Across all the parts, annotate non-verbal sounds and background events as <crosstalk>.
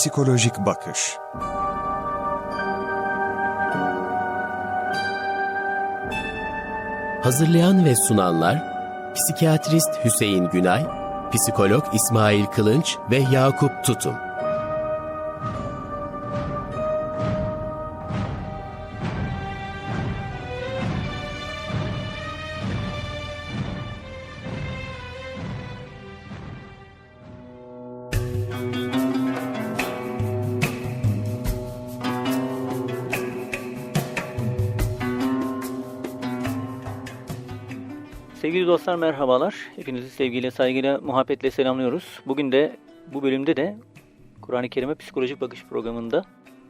psikolojik bakış. Hazırlayan ve sunanlar psikiyatrist Hüseyin Günay, psikolog İsmail Kılınç ve Yakup Tutum. Dostlar merhabalar. Hepinizi sevgiyle, saygıyla, muhabbetle selamlıyoruz. Bugün de bu bölümde de Kur'an-ı Kerim'e psikolojik bakış programında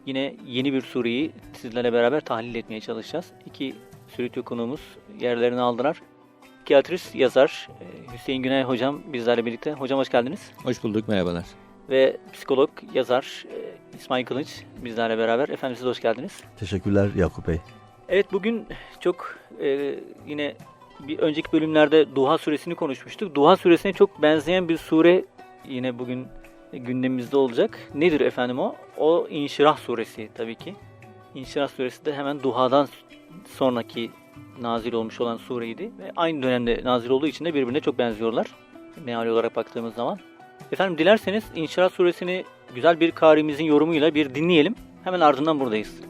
yine yeni bir sureyi sizlerle beraber tahlil etmeye çalışacağız. İki sürütü konuğumuz yerlerini aldılar. Psikiyatrist, yazar e, Hüseyin Günay hocam bizlerle birlikte. Hocam hoş geldiniz. Hoş bulduk, merhabalar. Ve psikolog, yazar e, İsmail Kılıç bizlerle beraber. Efendim siz hoş geldiniz. Teşekkürler Yakup Bey. Evet bugün çok e, yine bir önceki bölümlerde Duha suresini konuşmuştuk. Duha suresine çok benzeyen bir sure yine bugün gündemimizde olacak. Nedir efendim o? O İnşirah suresi tabii ki. İnşirah suresi de hemen Duha'dan sonraki nazil olmuş olan sureydi. Ve aynı dönemde nazil olduğu için de birbirine çok benziyorlar. Meali olarak baktığımız zaman. Efendim dilerseniz İnşirah suresini güzel bir karimizin yorumuyla bir dinleyelim. Hemen ardından buradayız.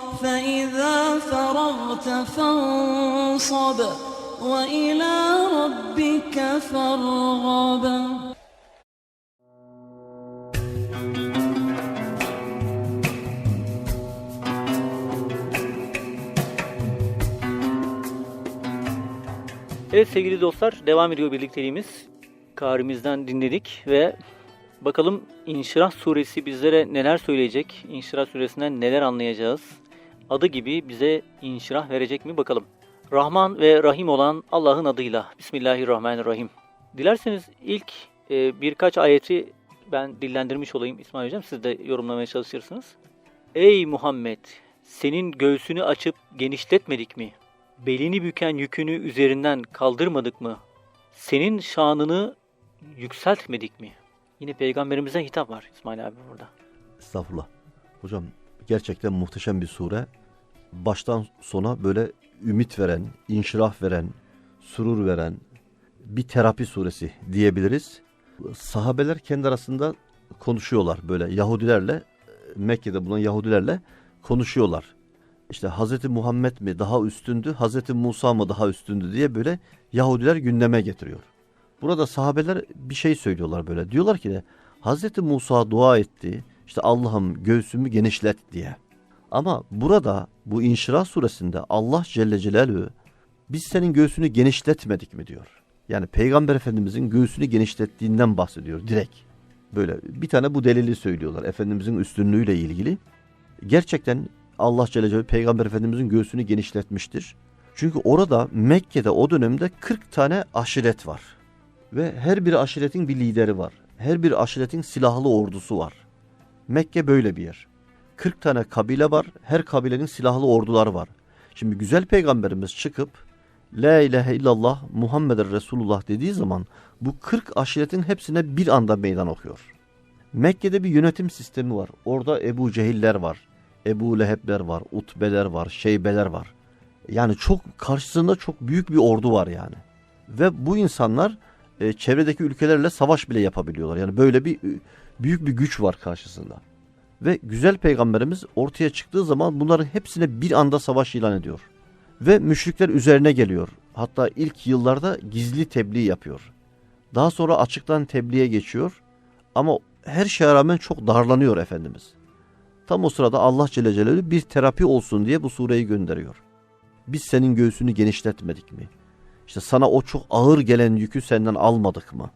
فإذا فرغت فانصب وإلى ربك فارغب Evet sevgili dostlar devam ediyor birlikteliğimiz. Karimizden dinledik ve bakalım İnşirah suresi bizlere neler söyleyecek? İnşirah suresinden neler anlayacağız? Adı gibi bize inşirah verecek mi bakalım. Rahman ve Rahim olan Allah'ın adıyla. Bismillahirrahmanirrahim. Dilerseniz ilk e, birkaç ayeti ben dillendirmiş olayım İsmail Hocam. Siz de yorumlamaya çalışırsınız. Ey Muhammed! Senin göğsünü açıp genişletmedik mi? Belini büken yükünü üzerinden kaldırmadık mı? Senin şanını yükseltmedik mi? Yine peygamberimize hitap var İsmail abi burada. Estağfurullah. Hocam gerçekten muhteşem bir sure. Baştan sona böyle ümit veren, inşirah veren, surur veren bir terapi suresi diyebiliriz. Sahabeler kendi arasında konuşuyorlar böyle Yahudilerle, Mekke'de bulunan Yahudilerle konuşuyorlar. İşte Hazreti Muhammed mi daha üstündü, Hazreti Musa mı daha üstündü diye böyle Yahudiler gündeme getiriyor. Burada sahabeler bir şey söylüyorlar böyle. Diyorlar ki de Hazreti Musa dua etti. İşte Allah'ım göğsümü genişlet diye. Ama burada bu İnşirah suresinde Allah Celle Celaluhu biz senin göğsünü genişletmedik mi diyor. Yani Peygamber Efendimizin göğsünü genişlettiğinden bahsediyor direkt. Böyle bir tane bu delili söylüyorlar Efendimizin üstünlüğüyle ilgili. Gerçekten Allah Celle Celaluhu Peygamber Efendimizin göğsünü genişletmiştir. Çünkü orada Mekke'de o dönemde 40 tane aşiret var. Ve her bir aşiretin bir lideri var. Her bir aşiretin silahlı ordusu var. Mekke böyle bir yer. 40 tane kabile var. Her kabilenin silahlı orduları var. Şimdi güzel peygamberimiz çıkıp La ilahe illallah Muhammeden Resulullah dediği zaman bu 40 aşiretin hepsine bir anda meydan okuyor. Mekke'de bir yönetim sistemi var. Orada Ebu Cehiller var. Ebu Lehebler var. Utbeler var. Şeybeler var. Yani çok karşısında çok büyük bir ordu var yani. Ve bu insanlar e, çevredeki ülkelerle savaş bile yapabiliyorlar. Yani böyle bir e, büyük bir güç var karşısında. Ve güzel peygamberimiz ortaya çıktığı zaman bunların hepsine bir anda savaş ilan ediyor. Ve müşrikler üzerine geliyor. Hatta ilk yıllarda gizli tebliğ yapıyor. Daha sonra açıktan tebliğe geçiyor. Ama her şeye rağmen çok darlanıyor Efendimiz. Tam o sırada Allah Celle Celaluhu bir terapi olsun diye bu sureyi gönderiyor. Biz senin göğsünü genişletmedik mi? İşte sana o çok ağır gelen yükü senden almadık mı?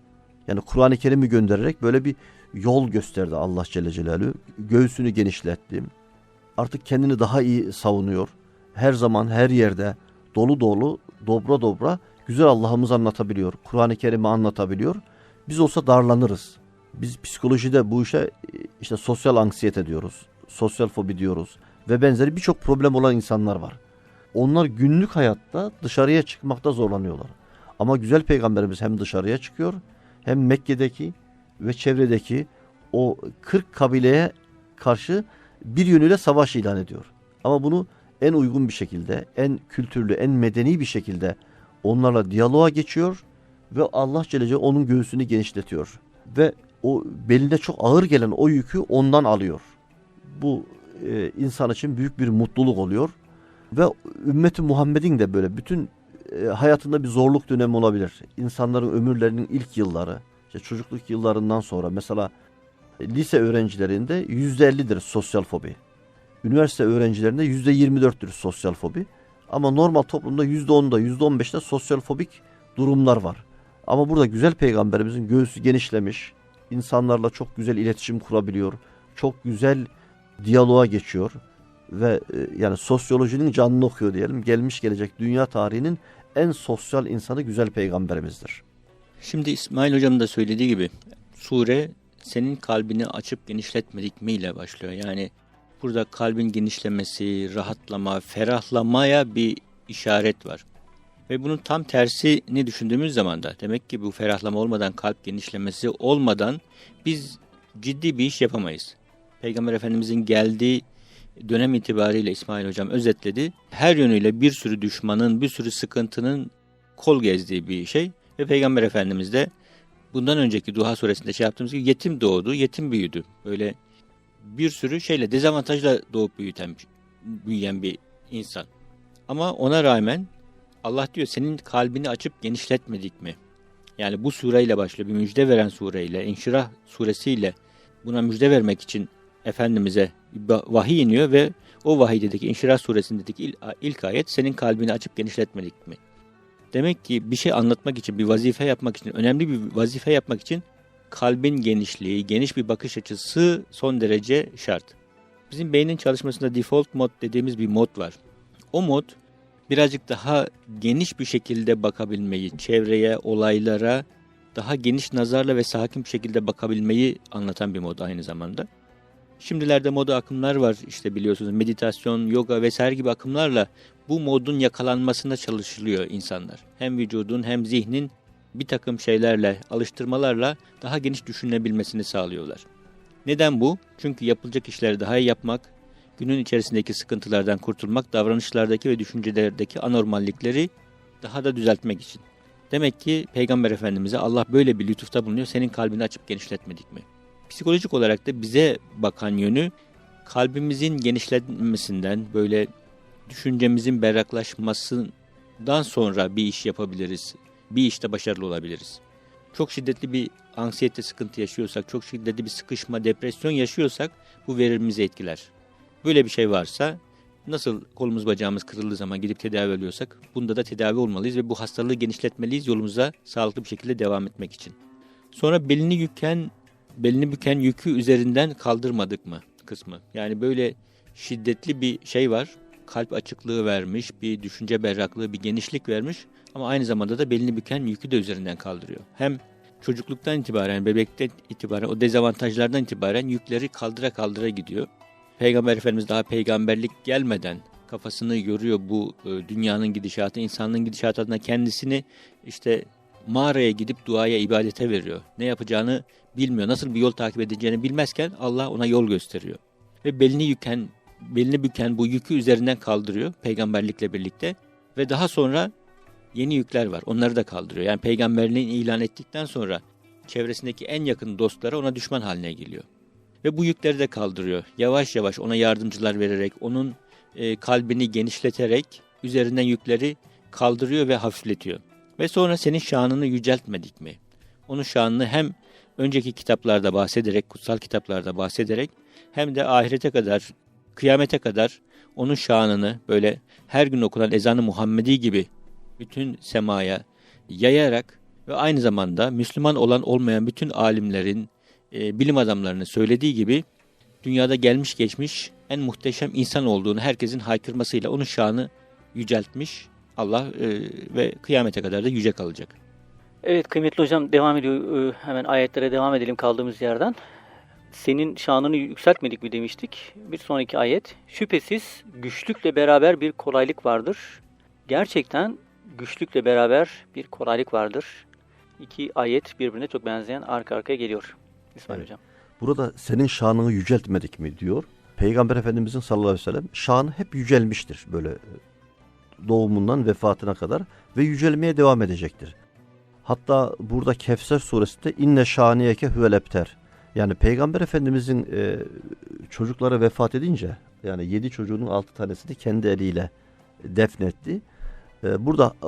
Yani Kur'an-ı Kerim'i göndererek böyle bir yol gösterdi Allah Celle Celaluhu. Göğsünü genişlettim. Artık kendini daha iyi savunuyor. Her zaman her yerde dolu dolu, dobra dobra güzel Allah'ımızı anlatabiliyor. Kur'an-ı Kerim'i anlatabiliyor. Biz olsa darlanırız. Biz psikolojide bu işe işte sosyal anksiyete diyoruz. Sosyal fobi diyoruz. Ve benzeri birçok problem olan insanlar var. Onlar günlük hayatta dışarıya çıkmakta zorlanıyorlar. Ama güzel peygamberimiz hem dışarıya çıkıyor hem Mekke'deki ve çevredeki o 40 kabileye karşı bir yönüyle savaş ilan ediyor. Ama bunu en uygun bir şekilde, en kültürlü, en medeni bir şekilde onlarla diyaloğa geçiyor ve Allah Celle onun göğsünü genişletiyor. Ve o beline çok ağır gelen o yükü ondan alıyor. Bu e, insan için büyük bir mutluluk oluyor. Ve ümmeti Muhammed'in de böyle bütün e, hayatında bir zorluk dönemi olabilir. İnsanların ömürlerinin ilk yılları, işte çocukluk yıllarından sonra mesela e, lise öğrencilerinde yüzde ellidir sosyal fobi. Üniversite öğrencilerinde yüzde yirmi dörttür sosyal fobi. Ama normal toplumda yüzde onda, yüzde on beşte sosyal fobik durumlar var. Ama burada güzel peygamberimizin göğsü genişlemiş, insanlarla çok güzel iletişim kurabiliyor, çok güzel diyaloğa geçiyor ve e, yani sosyolojinin canını okuyor diyelim. Gelmiş gelecek dünya tarihinin en sosyal insanı güzel peygamberimizdir. Şimdi İsmail hocam da söylediği gibi sure senin kalbini açıp genişletmedik mi ile başlıyor. Yani burada kalbin genişlemesi, rahatlama, ferahlamaya bir işaret var. Ve bunun tam tersini düşündüğümüz zaman da demek ki bu ferahlama olmadan, kalp genişlemesi olmadan biz ciddi bir iş yapamayız. Peygamber Efendimizin geldiği dönem itibariyle İsmail Hocam özetledi. Her yönüyle bir sürü düşmanın, bir sürü sıkıntının kol gezdiği bir şey. Ve Peygamber Efendimiz de bundan önceki Duha suresinde şey yaptığımız gibi yetim doğdu, yetim büyüdü. Böyle bir sürü şeyle dezavantajla doğup büyüten, büyüyen bir insan. Ama ona rağmen Allah diyor senin kalbini açıp genişletmedik mi? Yani bu sureyle başlıyor. Bir müjde veren sureyle, İnşirah suresiyle buna müjde vermek için Efendimiz'e vahiy iniyor ve o vahiydeki İnşirah suresindeki ilk, ayet senin kalbini açıp genişletmedik mi? Demek ki bir şey anlatmak için, bir vazife yapmak için, önemli bir vazife yapmak için kalbin genişliği, geniş bir bakış açısı son derece şart. Bizim beynin çalışmasında default mod dediğimiz bir mod var. O mod birazcık daha geniş bir şekilde bakabilmeyi, çevreye, olaylara daha geniş nazarla ve sakin bir şekilde bakabilmeyi anlatan bir mod aynı zamanda. Şimdilerde moda akımlar var işte biliyorsunuz meditasyon, yoga vesaire gibi akımlarla bu modun yakalanmasına çalışılıyor insanlar. Hem vücudun hem zihnin bir takım şeylerle, alıştırmalarla daha geniş düşünebilmesini sağlıyorlar. Neden bu? Çünkü yapılacak işleri daha iyi yapmak, günün içerisindeki sıkıntılardan kurtulmak, davranışlardaki ve düşüncelerdeki anormallikleri daha da düzeltmek için. Demek ki Peygamber Efendimiz'e Allah böyle bir lütufta bulunuyor. Senin kalbini açıp genişletmedik mi? Psikolojik olarak da bize bakan yönü kalbimizin genişlenmesinden, böyle düşüncemizin berraklaşmasından sonra bir iş yapabiliriz. Bir işte başarılı olabiliriz. Çok şiddetli bir anksiyete sıkıntı yaşıyorsak, çok şiddetli bir sıkışma, depresyon yaşıyorsak bu verimimizi etkiler. Böyle bir şey varsa nasıl kolumuz bacağımız kırıldığı zaman gidip tedavi oluyorsak bunda da tedavi olmalıyız ve bu hastalığı genişletmeliyiz yolumuza sağlıklı bir şekilde devam etmek için. Sonra belini yüken belini büken yükü üzerinden kaldırmadık mı kısmı. Yani böyle şiddetli bir şey var. Kalp açıklığı vermiş, bir düşünce berraklığı, bir genişlik vermiş ama aynı zamanda da belini büken yükü de üzerinden kaldırıyor. Hem çocukluktan itibaren, bebekten itibaren, o dezavantajlardan itibaren yükleri kaldıra kaldıra gidiyor. Peygamber Efendimiz daha peygamberlik gelmeden kafasını yoruyor bu e, dünyanın gidişatı, insanlığın gidişatı adına kendisini işte mağaraya gidip duaya, ibadete veriyor. Ne yapacağını bilmiyor. Nasıl bir yol takip edeceğini bilmezken Allah ona yol gösteriyor. Ve belini yüken, belini büken bu yükü üzerinden kaldırıyor peygamberlikle birlikte. Ve daha sonra yeni yükler var. Onları da kaldırıyor. Yani peygamberliğini ilan ettikten sonra çevresindeki en yakın dostları ona düşman haline geliyor. Ve bu yükleri de kaldırıyor. Yavaş yavaş ona yardımcılar vererek, onun e, kalbini genişleterek üzerinden yükleri kaldırıyor ve hafifletiyor. Ve sonra senin şanını yüceltmedik mi? Onun şanını hem önceki kitaplarda bahsederek, kutsal kitaplarda bahsederek hem de ahirete kadar, kıyamete kadar onun şanını böyle her gün okunan ezanı Muhammedi gibi bütün semaya yayarak ve aynı zamanda Müslüman olan olmayan bütün alimlerin, e, bilim adamlarının söylediği gibi dünyada gelmiş geçmiş en muhteşem insan olduğunu herkesin haykırmasıyla onun şanı yüceltmiş Allah e, ve kıyamete kadar da yüce kalacak. Evet kıymetli hocam devam ediyor. Ee, Hemen ayetlere devam edelim kaldığımız yerden. Senin şanını yükseltmedik mi demiştik. Bir sonraki ayet. Şüphesiz güçlükle beraber bir kolaylık vardır. Gerçekten güçlükle beraber bir kolaylık vardır. İki ayet birbirine çok benzeyen arka arkaya geliyor. İsmail Evet. hocam. Burada senin şanını yüceltmedik mi diyor. Peygamber Efendimizin sallallahu aleyhi ve sellem şanı hep yücelmiştir böyle e, doğumundan vefatına kadar ve yücelmeye devam edecektir. Hatta burada Kevser suresinde inne şaniyeke huvel ebter. Yani Peygamber Efendimizin e, çocukları vefat edince yani yedi çocuğunun altı tanesini kendi eliyle defnetti. E, burada e,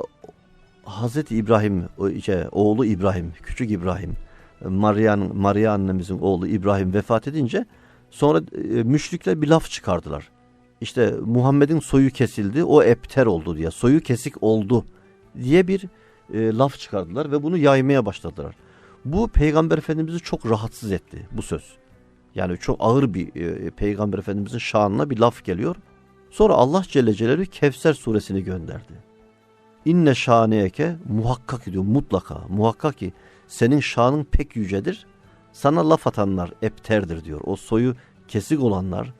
Hazreti İbrahim, şey, oğlu İbrahim, küçük İbrahim, Marya'nın Maria annemizin oğlu İbrahim vefat edince sonra e, müşrikler bir laf çıkardılar. İşte Muhammed'in soyu kesildi, o epter oldu diye, soyu kesik oldu diye bir e, laf çıkardılar ve bunu yaymaya başladılar. Bu Peygamber Efendimiz'i çok rahatsız etti bu söz. Yani çok ağır bir e, Peygamber Efendimiz'in şanına bir laf geliyor. Sonra Allah Celle Celaluhu Kevser suresini gönderdi. İnne şaniyeke muhakkak diyor mutlaka muhakkak ki senin şanın pek yücedir. Sana laf atanlar epterdir diyor. O soyu kesik olanlar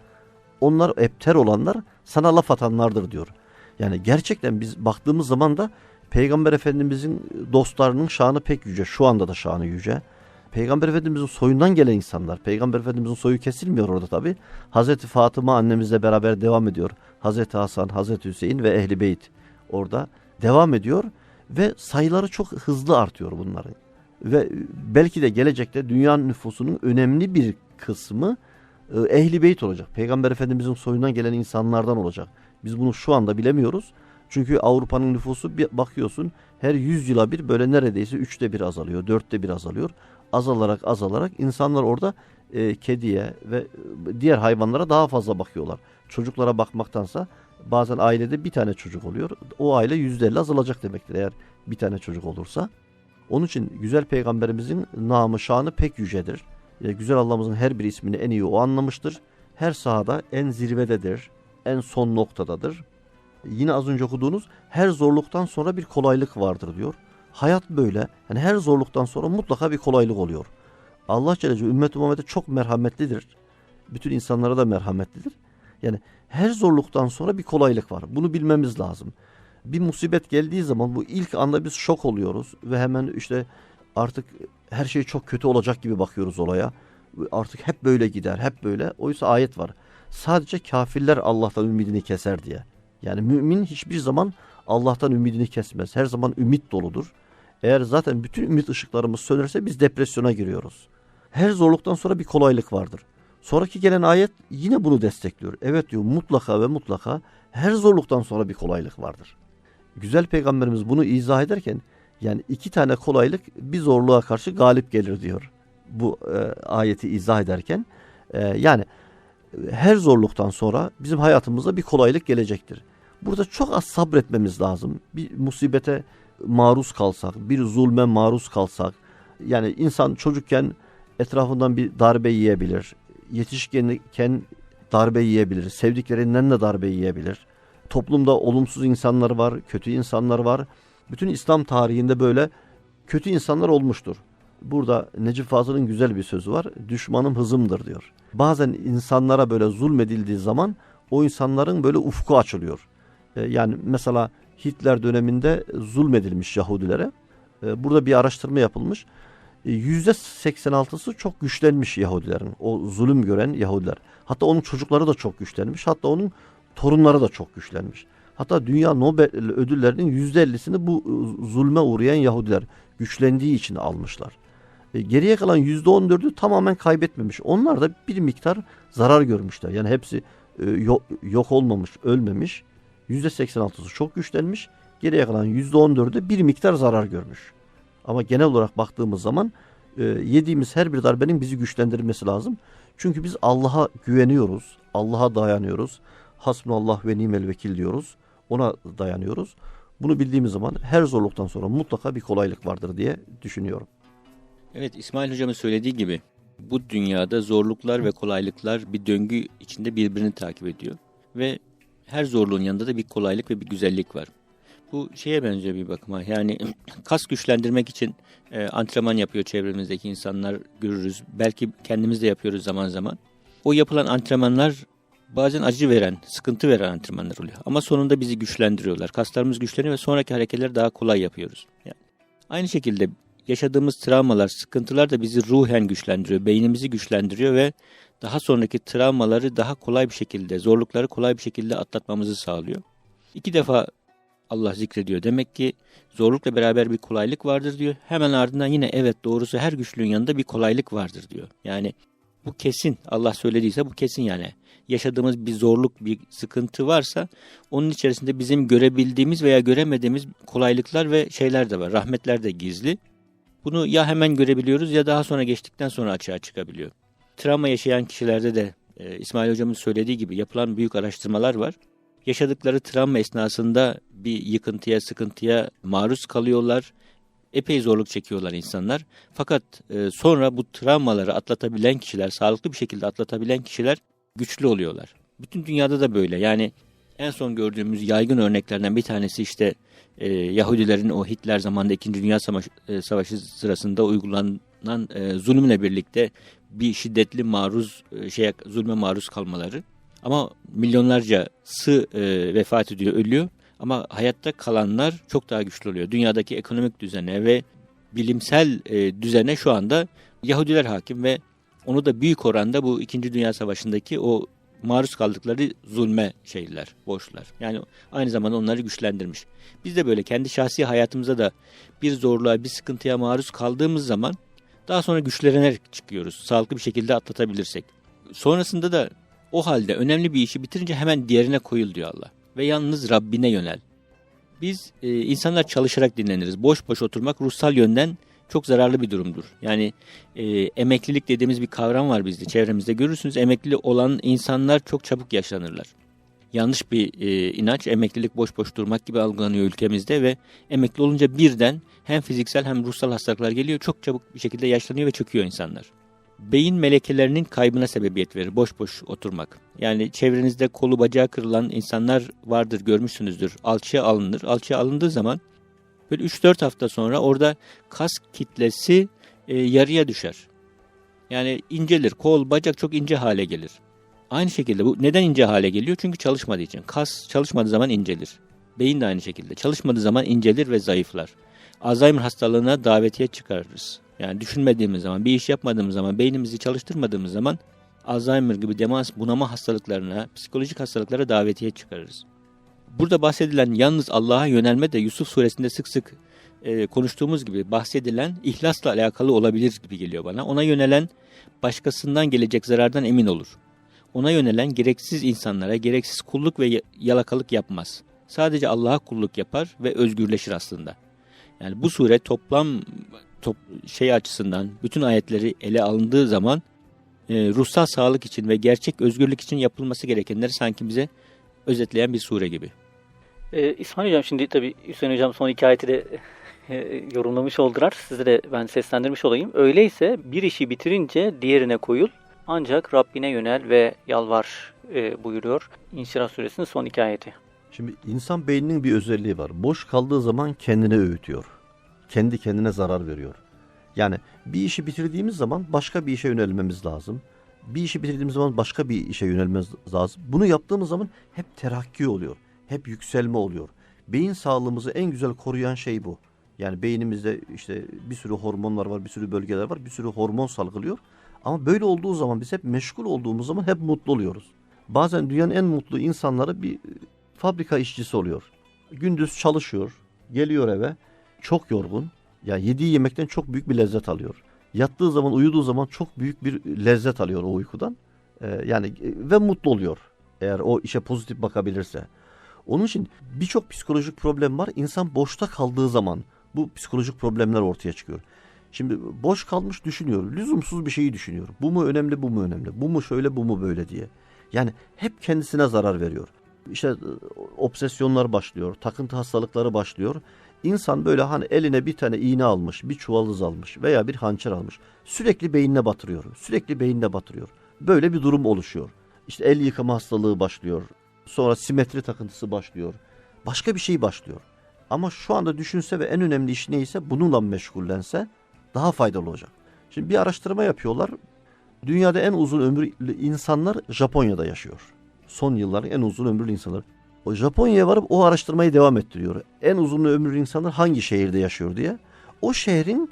onlar epter olanlar sana laf atanlardır diyor. Yani gerçekten biz baktığımız zaman da Peygamber Efendimizin dostlarının şanı pek yüce. Şu anda da şanı yüce. Peygamber Efendimizin soyundan gelen insanlar. Peygamber Efendimizin soyu kesilmiyor orada tabi. Hazreti Fatıma annemizle beraber devam ediyor. Hazreti Hasan, Hazreti Hüseyin ve Ehli Beyt orada devam ediyor. Ve sayıları çok hızlı artıyor bunların. Ve belki de gelecekte dünyanın nüfusunun önemli bir kısmı Ehli Beyt olacak. Peygamber Efendimizin soyundan gelen insanlardan olacak. Biz bunu şu anda bilemiyoruz. Çünkü Avrupa'nın nüfusu bir bakıyorsun her 100 yıla bir böyle neredeyse üçte bir azalıyor, dörtte bir azalıyor. Azalarak azalarak insanlar orada e, kediye ve e, diğer hayvanlara daha fazla bakıyorlar. Çocuklara bakmaktansa bazen ailede bir tane çocuk oluyor. O aile yüzde elli azalacak demektir eğer bir tane çocuk olursa. Onun için güzel peygamberimizin namı şanı pek yücedir. E, güzel Allah'ımızın her bir ismini en iyi o anlamıştır. Her sahada en zirvededir, en son noktadadır. Yine az önce okuduğunuz her zorluktan sonra bir kolaylık vardır diyor. Hayat böyle. Yani her zorluktan sonra mutlaka bir kolaylık oluyor. Allah Celle Celaluhu ümmet-i Muhammed'e çok merhametlidir. Bütün insanlara da merhametlidir. Yani her zorluktan sonra bir kolaylık var. Bunu bilmemiz lazım. Bir musibet geldiği zaman bu ilk anda biz şok oluyoruz ve hemen işte artık her şey çok kötü olacak gibi bakıyoruz olaya. Artık hep böyle gider, hep böyle. Oysa ayet var. Sadece kafirler Allah'tan ümidini keser diye. Yani mümin hiçbir zaman Allah'tan ümidini kesmez. Her zaman ümit doludur. Eğer zaten bütün ümit ışıklarımız sönerse biz depresyona giriyoruz. Her zorluktan sonra bir kolaylık vardır. Sonraki gelen ayet yine bunu destekliyor. Evet diyor mutlaka ve mutlaka her zorluktan sonra bir kolaylık vardır. Güzel peygamberimiz bunu izah ederken yani iki tane kolaylık bir zorluğa karşı galip gelir diyor. Bu e, ayeti izah ederken e, yani her zorluktan sonra bizim hayatımıza bir kolaylık gelecektir. Burada çok az sabretmemiz lazım. Bir musibete maruz kalsak, bir zulme maruz kalsak, yani insan çocukken etrafından bir darbe yiyebilir. Yetişkenken darbe yiyebilir. Sevdiklerinden de darbe yiyebilir. Toplumda olumsuz insanlar var, kötü insanlar var. Bütün İslam tarihinde böyle kötü insanlar olmuştur. Burada Necip Fazıl'ın güzel bir sözü var. Düşmanım hızımdır diyor. Bazen insanlara böyle zulmedildiği zaman o insanların böyle ufku açılıyor. Ee, yani mesela Hitler döneminde zulmedilmiş Yahudilere. Ee, burada bir araştırma yapılmış. Ee, %86'sı çok güçlenmiş Yahudilerin. O zulüm gören Yahudiler. Hatta onun çocukları da çok güçlenmiş. Hatta onun torunları da çok güçlenmiş. Hatta dünya Nobel ödüllerinin %50'sini bu e, zulme uğrayan Yahudiler güçlendiği için almışlar. E, geriye kalan %14'ü tamamen kaybetmemiş. Onlar da bir miktar zarar görmüşler. Yani hepsi e, yok, yok olmamış, ölmemiş. %86'sı çok güçlenmiş. Geriye kalan %14'ü bir miktar zarar görmüş. Ama genel olarak baktığımız zaman e, yediğimiz her bir darbenin bizi güçlendirmesi lazım. Çünkü biz Allah'a güveniyoruz. Allah'a dayanıyoruz. Hasbunallah ve nimel vekil diyoruz. Ona dayanıyoruz. Bunu bildiğimiz zaman her zorluktan sonra mutlaka bir kolaylık vardır diye düşünüyorum. Evet İsmail hocamın söylediği gibi bu dünyada zorluklar ve kolaylıklar bir döngü içinde birbirini takip ediyor. Ve her zorluğun yanında da bir kolaylık ve bir güzellik var. Bu şeye benziyor bir bakıma. Yani <clears throat> kas güçlendirmek için e, antrenman yapıyor çevremizdeki insanlar görürüz. Belki kendimiz de yapıyoruz zaman zaman. O yapılan antrenmanlar bazen acı veren, sıkıntı veren antrenmanlar oluyor. Ama sonunda bizi güçlendiriyorlar. Kaslarımız güçleniyor ve sonraki hareketleri daha kolay yapıyoruz. Yani aynı şekilde yaşadığımız travmalar, sıkıntılar da bizi ruhen güçlendiriyor, beynimizi güçlendiriyor ve daha sonraki travmaları daha kolay bir şekilde, zorlukları kolay bir şekilde atlatmamızı sağlıyor. İki defa Allah zikrediyor. Demek ki zorlukla beraber bir kolaylık vardır diyor. Hemen ardından yine evet doğrusu her güçlüğün yanında bir kolaylık vardır diyor. Yani bu kesin Allah söylediyse bu kesin yani. Yaşadığımız bir zorluk, bir sıkıntı varsa onun içerisinde bizim görebildiğimiz veya göremediğimiz kolaylıklar ve şeyler de var. Rahmetler de gizli. Bunu ya hemen görebiliyoruz ya daha sonra geçtikten sonra açığa çıkabiliyor. Travma yaşayan kişilerde de e, İsmail hocamın söylediği gibi yapılan büyük araştırmalar var. Yaşadıkları travma esnasında bir yıkıntıya, sıkıntıya maruz kalıyorlar. Epey zorluk çekiyorlar insanlar. Fakat e, sonra bu travmaları atlatabilen kişiler, sağlıklı bir şekilde atlatabilen kişiler güçlü oluyorlar. Bütün dünyada da böyle. Yani en son gördüğümüz yaygın örneklerden bir tanesi işte e, Yahudilerin o Hitler zamanında 2. Dünya Savaşı, e, Savaşı sırasında uygulanan e, zulümle birlikte bir şiddetli maruz e, şeye zulme maruz kalmaları. Ama milyonlarca sı e, vefat ediyor, ölüyor. Ama hayatta kalanlar çok daha güçlü oluyor. Dünyadaki ekonomik düzene ve bilimsel e, düzene şu anda Yahudiler hakim ve onu da büyük oranda bu 2. Dünya Savaşı'ndaki o maruz kaldıkları zulme şeyler, borçlar. Yani aynı zamanda onları güçlendirmiş. Biz de böyle kendi şahsi hayatımıza da bir zorluğa, bir sıkıntıya maruz kaldığımız zaman daha sonra güçlenerek çıkıyoruz. Sağlıklı bir şekilde atlatabilirsek. Sonrasında da o halde önemli bir işi bitirince hemen diğerine koyul diyor Allah. Ve yalnız Rabbine yönel. Biz e, insanlar çalışarak dinleniriz. Boş boş oturmak ruhsal yönden çok zararlı bir durumdur. Yani e, emeklilik dediğimiz bir kavram var bizde. Çevremizde görürsünüz emekli olan insanlar çok çabuk yaşlanırlar. Yanlış bir e, inanç emeklilik boş boş durmak gibi algılanıyor ülkemizde ve emekli olunca birden hem fiziksel hem ruhsal hastalıklar geliyor. Çok çabuk bir şekilde yaşlanıyor ve çöküyor insanlar. Beyin melekelerinin kaybına sebebiyet verir boş boş oturmak. Yani çevrenizde kolu bacağı kırılan insanlar vardır görmüşsünüzdür. Alçıya alınır. Alçıya alındığı zaman Böyle 3-4 hafta sonra orada kas kitlesi e, yarıya düşer. Yani incelir. Kol, bacak çok ince hale gelir. Aynı şekilde bu neden ince hale geliyor? Çünkü çalışmadığı için. Kas çalışmadığı zaman incelir. Beyin de aynı şekilde. Çalışmadığı zaman incelir ve zayıflar. Alzheimer hastalığına davetiye çıkarırız. Yani düşünmediğimiz zaman, bir iş yapmadığımız zaman, beynimizi çalıştırmadığımız zaman Alzheimer gibi demans, bunama hastalıklarına, psikolojik hastalıklara davetiye çıkarırız. Burada bahsedilen yalnız Allah'a yönelme de Yusuf suresinde sık sık e, konuştuğumuz gibi bahsedilen ihlasla alakalı olabilir gibi geliyor bana. Ona yönelen başkasından gelecek zarardan emin olur. Ona yönelen gereksiz insanlara gereksiz kulluk ve yalakalık yapmaz. Sadece Allah'a kulluk yapar ve özgürleşir aslında. Yani bu sure toplam top, şey açısından bütün ayetleri ele alındığı zaman e, ruhsal sağlık için ve gerçek özgürlük için yapılması gerekenleri sanki bize özetleyen bir sure gibi. Ee, İsmail Hocam şimdi tabii Hüseyin Hocam son iki ayeti de e, yorumlamış oldular. Size de ben seslendirmiş olayım. Öyleyse bir işi bitirince diğerine koyul. Ancak Rabbine yönel ve yalvar e, buyuruyor. İnşirah suresinin son iki ayeti. Şimdi insan beyninin bir özelliği var. Boş kaldığı zaman kendine öğütüyor. Kendi kendine zarar veriyor. Yani bir işi bitirdiğimiz zaman başka bir işe yönelmemiz lazım. Bir işi bitirdiğimiz zaman başka bir işe yönelmemiz lazım. Bunu yaptığımız zaman hep terakki oluyor. Hep yükselme oluyor. Beyin sağlığımızı en güzel koruyan şey bu. Yani beynimizde işte bir sürü hormonlar var, bir sürü bölgeler var, bir sürü hormon salgılıyor. Ama böyle olduğu zaman biz hep meşgul olduğumuz zaman hep mutlu oluyoruz. Bazen dünyanın en mutlu insanları bir fabrika işçisi oluyor. Gündüz çalışıyor, geliyor eve çok yorgun. Yani yediği yemekten çok büyük bir lezzet alıyor. Yattığı zaman, uyuduğu zaman çok büyük bir lezzet alıyor o uykudan. Ee, yani ve mutlu oluyor. Eğer o işe pozitif bakabilirse. Onun için birçok psikolojik problem var. İnsan boşta kaldığı zaman bu psikolojik problemler ortaya çıkıyor. Şimdi boş kalmış düşünüyor. Lüzumsuz bir şeyi düşünüyor. Bu mu önemli, bu mu önemli? Bu mu şöyle, bu mu böyle diye. Yani hep kendisine zarar veriyor. İşte e, obsesyonlar başlıyor, takıntı hastalıkları başlıyor. İnsan böyle hani eline bir tane iğne almış, bir çuvalız almış veya bir hançer almış. Sürekli beynine batırıyor, sürekli beynine batırıyor. Böyle bir durum oluşuyor. İşte el yıkama hastalığı başlıyor. Sonra simetri takıntısı başlıyor. Başka bir şey başlıyor. Ama şu anda düşünse ve en önemli iş neyse bununla meşgullense daha faydalı olacak. Şimdi bir araştırma yapıyorlar. Dünyada en uzun ömürlü insanlar Japonya'da yaşıyor. Son yılların en uzun ömürlü insanlar. Japonya'ya varıp o araştırmayı devam ettiriyor. En uzun ömürlü insanlar hangi şehirde yaşıyor diye. O şehrin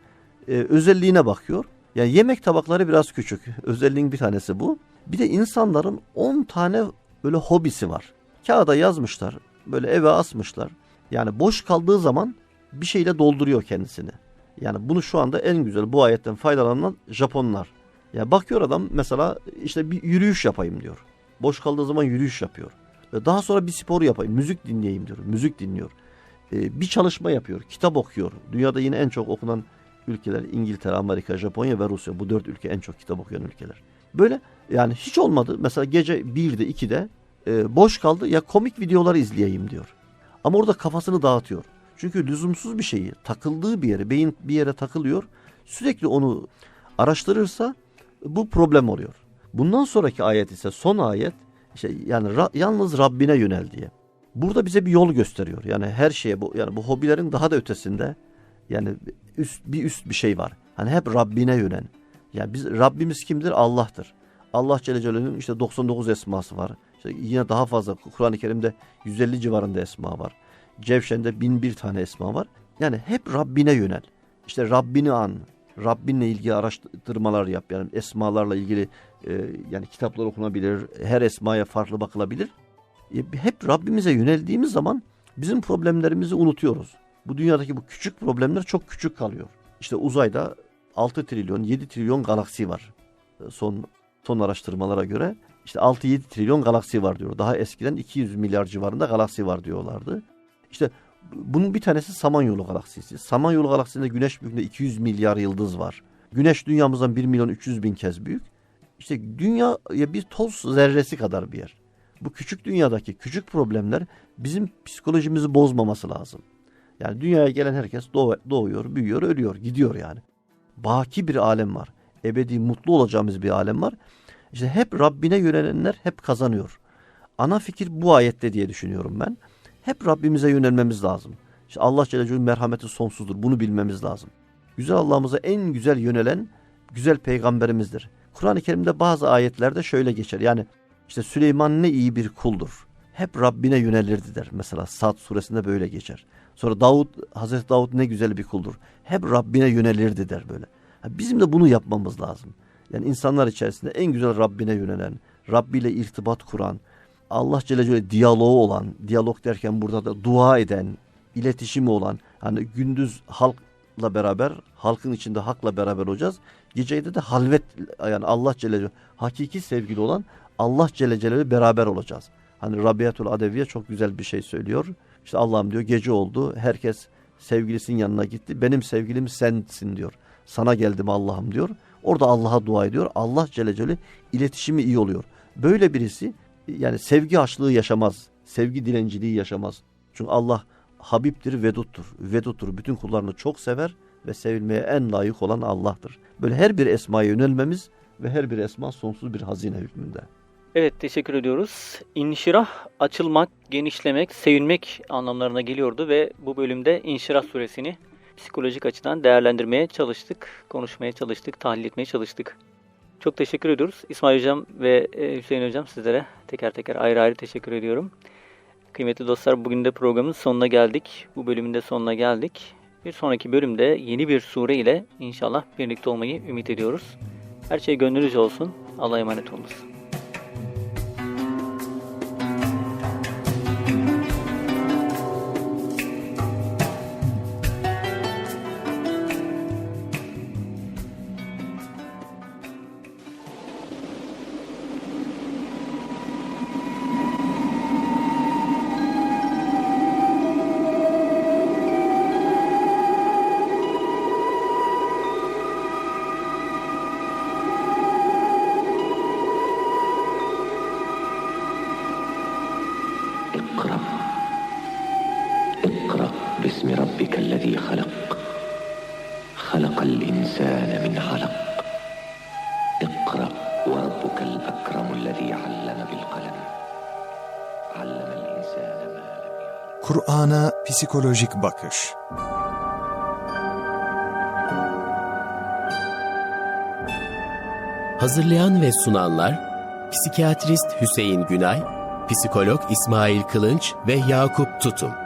e, özelliğine bakıyor. Yani yemek tabakları biraz küçük. <laughs> Özelliğin bir tanesi bu. Bir de insanların 10 tane böyle hobisi var. Kağıda yazmışlar. Böyle eve asmışlar. Yani boş kaldığı zaman bir şeyle dolduruyor kendisini. Yani bunu şu anda en güzel bu ayetten faydalanan Japonlar. Ya bakıyor adam mesela işte bir yürüyüş yapayım diyor. Boş kaldığı zaman yürüyüş yapıyor. Ve Daha sonra bir spor yapayım, müzik dinleyeyim diyor. Müzik dinliyor. Ee, bir çalışma yapıyor, kitap okuyor. Dünyada yine en çok okunan ülkeler İngiltere, Amerika, Japonya ve Rusya. Bu dört ülke en çok kitap okuyan ülkeler. Böyle yani hiç olmadı. Mesela gece 1'de 2'de e, boş kaldı ya komik videolar izleyeyim diyor. Ama orada kafasını dağıtıyor. Çünkü lüzumsuz bir şeyi takıldığı bir yere, beyin bir yere takılıyor. Sürekli onu araştırırsa bu problem oluyor. Bundan sonraki ayet ise son ayet işte yani Ra- yalnız Rabbine yönel diye. Burada bize bir yol gösteriyor. Yani her şeye bu yani bu hobilerin daha da ötesinde yani üst bir üst bir şey var. Hani hep Rabbine yönel. Yani biz Rabbimiz kimdir? Allah'tır. Allah Celle Celaluhu'nun işte 99 esması var. İşte yine daha fazla Kur'an-ı Kerim'de 150 civarında esma var. Cevşen'de bin bir tane esma var. Yani hep Rabbine yönel. İşte Rabbini an. Rabbinle ilgili araştırmalar yap. Yani esmalarla ilgili e, yani kitaplar okunabilir. Her esmaya farklı bakılabilir. E, hep Rabbimize yöneldiğimiz zaman bizim problemlerimizi unutuyoruz. Bu dünyadaki bu küçük problemler çok küçük kalıyor. İşte uzayda 6 trilyon 7 trilyon galaksi var. E, Son son araştırmalara göre işte 6-7 trilyon galaksi var diyor. Daha eskiden 200 milyar civarında galaksi var diyorlardı. İşte bunun bir tanesi Samanyolu galaksisi. Samanyolu galaksisinde güneş büyüklüğünde 200 milyar yıldız var. Güneş dünyamızdan 1 milyon 300 bin kez büyük. İşte dünya ya bir toz zerresi kadar bir yer. Bu küçük dünyadaki küçük problemler bizim psikolojimizi bozmaması lazım. Yani dünyaya gelen herkes doğ- doğuyor, büyüyor, ölüyor, gidiyor yani. Baki bir alem var. Ebedi mutlu olacağımız bir alem var. İşte hep Rabbine yönelenler hep kazanıyor. Ana fikir bu ayette diye düşünüyorum ben. Hep Rabbimize yönelmemiz lazım. İşte Allah Celle Celaluhu'nun merhameti sonsuzdur. Bunu bilmemiz lazım. Güzel Allah'ımıza en güzel yönelen güzel peygamberimizdir. Kur'an-ı Kerim'de bazı ayetlerde şöyle geçer. Yani işte Süleyman ne iyi bir kuldur. Hep Rabbine yönelirdi der. Mesela Sad suresinde böyle geçer. Sonra Davud, Hazreti Davud ne güzel bir kuldur. Hep Rabbine yönelirdi der böyle. Bizim de bunu yapmamız lazım. Yani insanlar içerisinde en güzel Rabbine yönelen, Rabbi ile irtibat kuran, Allah Celle Celaluhu diyaloğu olan, diyalog derken burada da dua eden, iletişimi olan, hani gündüz halkla beraber, halkın içinde hakla beraber olacağız. Gecede de halvet, yani Allah Celle Celaluhu, hakiki sevgili olan Allah Celle Celaluhu beraber olacağız. Hani Rabiatul Adeviye çok güzel bir şey söylüyor. İşte Allah'ım diyor gece oldu, herkes sevgilisinin yanına gitti. Benim sevgilim sensin diyor. Sana geldim Allah'ım diyor. Orada Allah'a dua ediyor. Allah Celle Celaluhu iletişimi iyi oluyor. Böyle birisi yani sevgi açlığı yaşamaz. Sevgi dilenciliği yaşamaz. Çünkü Allah Habibtir, Veduttur. Veduttur. Bütün kullarını çok sever ve sevilmeye en layık olan Allah'tır. Böyle her bir esmaya yönelmemiz ve her bir esma sonsuz bir hazine hükmünde. Evet teşekkür ediyoruz. İnşirah açılmak, genişlemek, sevinmek anlamlarına geliyordu ve bu bölümde İnşirah suresini psikolojik açıdan değerlendirmeye çalıştık, konuşmaya çalıştık, tahlil etmeye çalıştık. Çok teşekkür ediyoruz. İsmail Hocam ve e, Hüseyin Hocam sizlere teker teker ayrı ayrı teşekkür ediyorum. Kıymetli dostlar bugün de programın sonuna geldik. Bu bölümün de sonuna geldik. Bir sonraki bölümde yeni bir sure ile inşallah birlikte olmayı ümit ediyoruz. Her şey gönlünüzce olsun. Allah'a emanet olunuz. اقرأ اقرأ باسم ربك الذي خلق خلق الإنسان من علق اقرأ وربك الأكرم الذي علم بالقلم علم الإنسان ما لم يعلم Kur'an'a psikolojik bakış. Hazırlayan ve sunanlar psikiyatrist Hüseyin Günay, psikolog İsmail Kılınç ve Yakup Tutum.